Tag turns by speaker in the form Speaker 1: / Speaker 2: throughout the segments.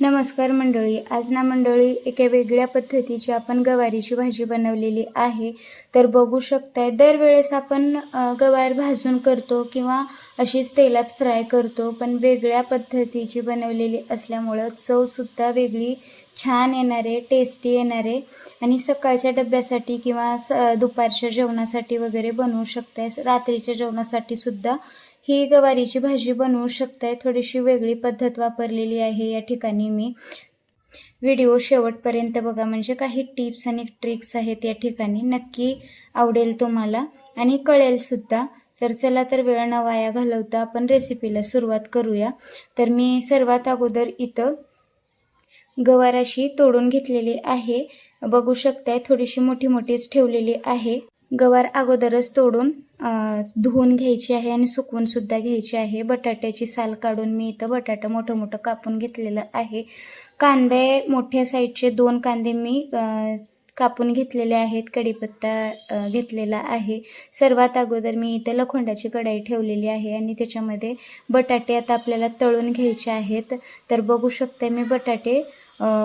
Speaker 1: नमस्कार मंडळी आज ना मंडळी एका वेगळ्या पद्धतीची आपण गवारीची भाजी बनवलेली आहे. तर बघू शकताय दरवेळेस आपण गवार भाजून करतो किंवा अशीच तेलात फ्राय करतो पण वेगळ्या पद्धतीची बनवलेली असल्यामुळं चवसुद्धा वेगळी छान येणारे टेस्टी येणारे आणि सकाळच्या डब्यासाठी किंवा स दुपारच्या जेवणासाठी वगैरे बनवू शकताय. रात्रीच्या जेवणासाठी सुद्धा ही गवारीची भाजी बनवू शकताय. थोडीशी वेगळी पद्धत वापरलेली आहे या ठिकाणी मी. व्हिडिओ शेवटपर्यंत बघा. म्हणजे काही टिप्स आणि ट्रिक्स आहेत या ठिकाणी. नक्की आवडेल तुम्हाला. आणि कळेलसुद्धा तर चला तर वेळ न वाया घालवता आपण रेसिपीला सुरुवात करूया. तर मी सर्वात अगोदर इथं गवाराशी तोडून घेतलेली आहे. बघू शकताय थोडीशी मोठी मोठीच ठेवलेली आहे. गवार अगोदरच तोडून अ, धुवून घ्यायची आहे आणि सुकवून सुद्धा घ्यायची आहे. बटाट्याची साल काढून मी इथं बटाटा मोठं मोठं कापून घेतलेलं आहे. कांदे मोठ्या साईजचे दोन कांदे मी कापून घेतलेले आहेत कढीपत्ता घेतलेला आहे. सर्वात अगोदर मी इथं लखोंडाची कढाई ठेवलेली आहे आणि त्याच्यामध्ये बटाटे आता आपल्याला तळून घ्यायचे आहेत. तर बघू शकते मी बटाटे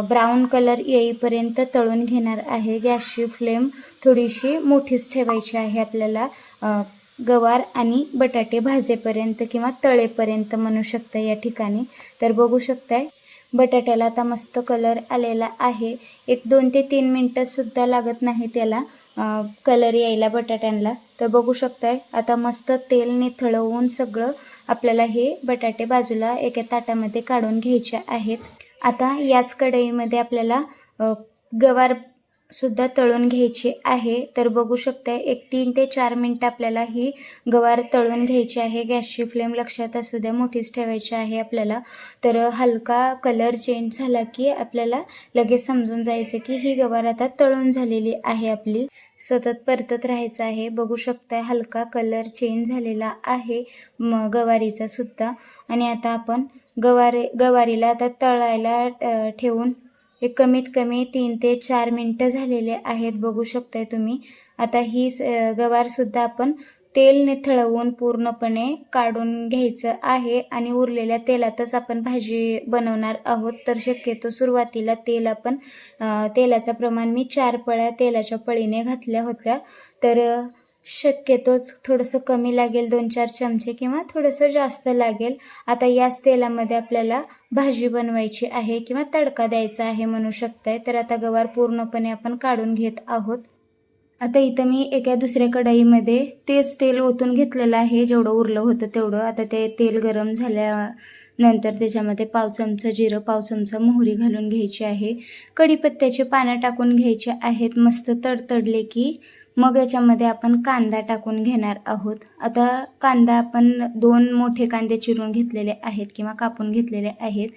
Speaker 1: ब्राऊन कलर येईपर्यंत तळून घेणार आहे. गॅसची फ्लेम थोडीशी मोठीच ठेवायची आहे आपल्याला. गवार आणि बटाटे भाजेपर्यंत किंवा तळेपर्यंत म्हणू शकता या ठिकाणी. तर बघू शकताय बटाट्याला आता मस्त कलर आलेला आहे. एक दोन ते तीन मिनटंसुद्धा लागत नाही त्याला. कलर यायला बटाट्यांना. तर बघू शकताय आता मस्त तेल निथळवून सगळं आपल्याला हे बटाटे बाजूला एका ताटामध्ये काढून घ्यायचे आहेत. आता याच कढईमध्ये आपल्याला गवार सुद्धा तळून घ्यायची आहे. तर बघू शकता एक तीन ते चार मिनटं आपल्याला ही गवार तळून घ्यायची आहे. गॅसची फ्लेम लक्षात असू द्या मोठीच ठेवायची आहे आपल्याला. तर हलका कलर चेंज झाला की आपल्याला लगेच समजून जायचं की ही गवार आता तळून झालेली आहे आपली. सतत परतत राहायचं आहे. बघू शकताय हलका कलर चेंज झालेला आहे म गवारीचा सुद्धा. आणि आता आपण गवारी गवारीला आता तळायला ठेवून हे कमीत कमी तीन ते चार मिनटं झालेले आहेत बघू शकताय तुम्ही. आता ही स- गवारसुद्धा आपण तेल निथळवून पूर्णपणे काढून घ्यायचं आहे आणि उरलेल्या तेलातच आपण भाजी बनवणार आहोत. तर शक्यतो सुरुवातीला तेल आपण तेलाचं प्रमाण मी चार पळ्या तेलाच्या पळीने घातल्या होत्या. तर शक्यतोच थोडंसं कमी लागेल दोन चार चमचे किंवा थोडंसं जास्त लागेल. आता याच तेलामध्ये आपल्याला भाजी बनवायची आहे किंवा तडका द्यायचा आहे म्हणू शकताय. तर आता गवार पूर्णपणे आपण काढून घेत आहोत. आता इथं मी एका दुसऱ्या कढाईमध्ये तेच तेल ओतून घेतलेलं आहे. जेवढं उरलं होतं तेवढं. आता ते तेल गरम झाल्यानंतर त्याच्यामध्ये पाव चमचा जिरं पाव चमचा मोहरी घालून घ्यायची आहे. कढीपत्त्याचे पानं टाकून घ्यायचे आहेत. मस्त तडतडले की मग याच्यामध्ये आपण कांदा टाकून घेणार आहोत. आता कांदा आपण दोन मोठे कांदे चिरून घेतलेले आहेत किंवा कापून घेतलेले आहेत.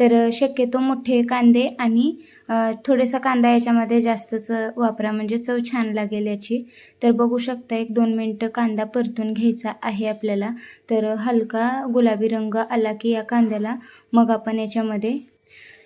Speaker 1: तर शक्यतो मोठे कांदे आणि थोडेसा कांदा याच्यामध्ये जास्तच वापरा म्हणजे चव छान लागेल याची. तर बघू शकता एक दोन मिनटं कांदा परतून घ्यायचा आहे आपल्याला. तर हलका गुलाबी रंग आला की या कांद्याला मग आपण याच्यामध्ये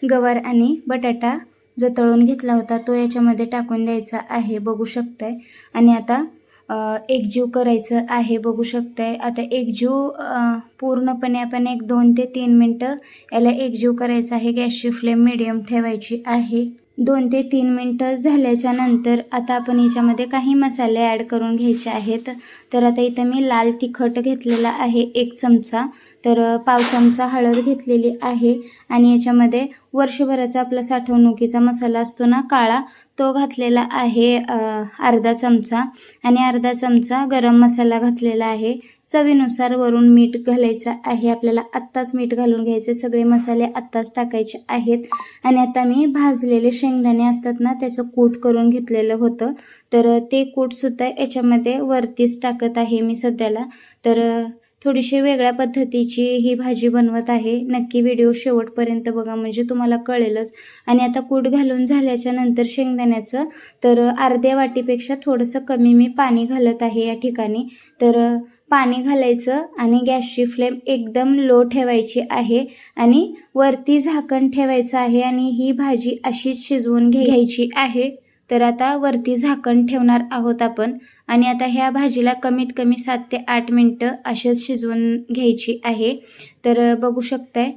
Speaker 1: गवार आणि बटाटा जो तळून घेतला होता तो याच्यामध्ये टाकून द्यायचा आहे बघू शकताय. आणि आता एक एकजीव करायचं आहे बघू शकताय. आता एकजीव जीव पूर्णपणे आपण एक दोन ते तीन मिनटं याला एकजीव करायचं आहे. गॅसची फ्लेम मिडियम ठेवायची आहे. दोन ते तीन मिनटं झाल्याच्यानंतर आता आपण याच्यामध्ये काही मसाले ॲड करून घ्यायचे आहेत. तर आता इथं मी लाल तिखट घेतलेला आहे एक चमचा. तर पाव चमचा हळद घेतलेली आहे आणि याच्यामध्ये वर्षभराचा आपला साठवणुकीचा मसाला असतो ना काळा तो घातलेला आहे अर्धा चमचा. आणि अर्धा चमचा गरम मसाला घातलेला आहे. चवीनुसार वरून मीठ घालायचं आहे. आपल्याला आत्ताच मीठ घालून घ्यायचे. सगळे मसाले आत्ताच टाकायचे आहेत. आणि आता मी भाजलेले शेंगदाणे असतात ना त्याचं कूट करून घेतलेलं होतं. तर ते कूटसुद्धा याच्यामध्ये वरतीच टाकत आहे मी सध्याला. तर थोडीशी वेगळ्या पद्धतीची ही भाजी बनवत आहे. नक्की व्हिडिओ शेवटपर्यंत बघा म्हणजे तुम्हाला कळेलच. आणि आता कूट घालून झाल्याच्यानंतर शेंगदाण्याचं तर अर्ध्या वाटीपेक्षा थोडंसं कमी मी पाणी घालत आहे या ठिकाणी. तर पाणी घालायचं आणि गॅसची फ्लेम एकदम लो ठेवायची आहे आणि वरती झाकण ठेवायचं आहे आणि ही भाजी अशीच शिजवून घ्यायची आहे. तर आता वरती झाकण ठेवणार आहोत आपण. आणि आता ह्या भाजीला कमीत कमी सात ते आठ मिनटं असेच शिजवून घ्यायची आहे. तर बघू शकताय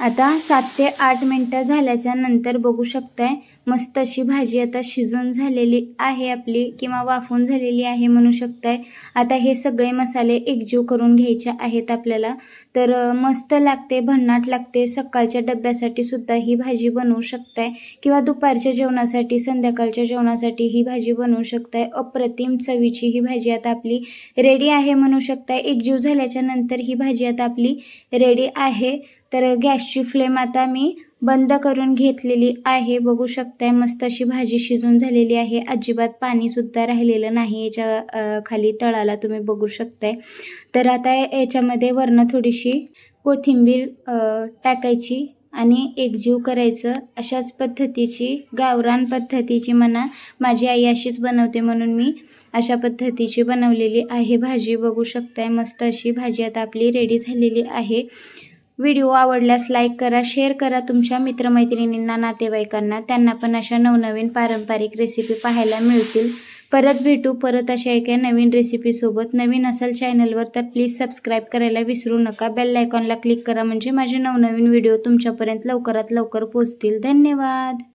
Speaker 1: आता सात ते आठ मिनटं झाल्याच्यानंतर बघू शकताय मस्त अशी भाजी आता शिजून झालेली आहे आपली किंवा वाफून झालेली आहे म्हणू शकताय. आता हे सगळे मसाले एकजीव करून घ्यायचे आहेत आपल्याला. तर मस्त लागते भन्नाट लागते. सकाळच्या डब्यासाठी सुद्धा ही भाजी बनवू शकताय. किंवा दुपारच्या जेवणासाठी संध्याकाळच्या जेवणासाठी ही भाजी बनवू शकताय. अप्रतिम चवीची ही भाजी आता आपली रेडी आहे म्हणू शकताय. एकजीव झाल्याच्यानंतर ही भाजी आता आपली रेडी आहे. तर गॅसची फ्लेम आता मी बंद करून घेतलेली आहे. बघू शकताय मस्त अशी भाजी शिजून झालेली आहे. अजिबात पाणीसुद्धा राहिलेलं नाही याच्या खाली तळाला तुम्ही बघू शकताय. तर आता याच्यामध्ये वरनं थोडीशी कोथिंबीर टाकायची आणि एकजीव करायचं. अशाच पद्धतीची गावरान पद्धतीची म्हणा माझी आई अशीच बनवते म्हणून मी अशा पद्धतीची बनवलेली आहे भाजी. बघू शकताय मस्त अशी भाजी आता आपली रेडी झालेली आहे. व्हिडिओ आवडल्यास लाईक करा शेअर करा तुमच्या मित्रमैत्रिणींना नातेवाईकांना. त्यांना पण अशा नवनवीन पारंपरिक रेसिपी पाहायला मिळतील. परत भेटू परत अशा एका नवीन रेसिपीसोबत नवीन असाल चॅनलवर तर प्लीज सबस्क्राईब करायला विसरू नका. बेल आयकॉनला क्लिक करा म्हणजे माझे नवनवीन व्हिडिओ तुमच्यापर्यंत लवकरात लवकर पोचतील धन्यवाद!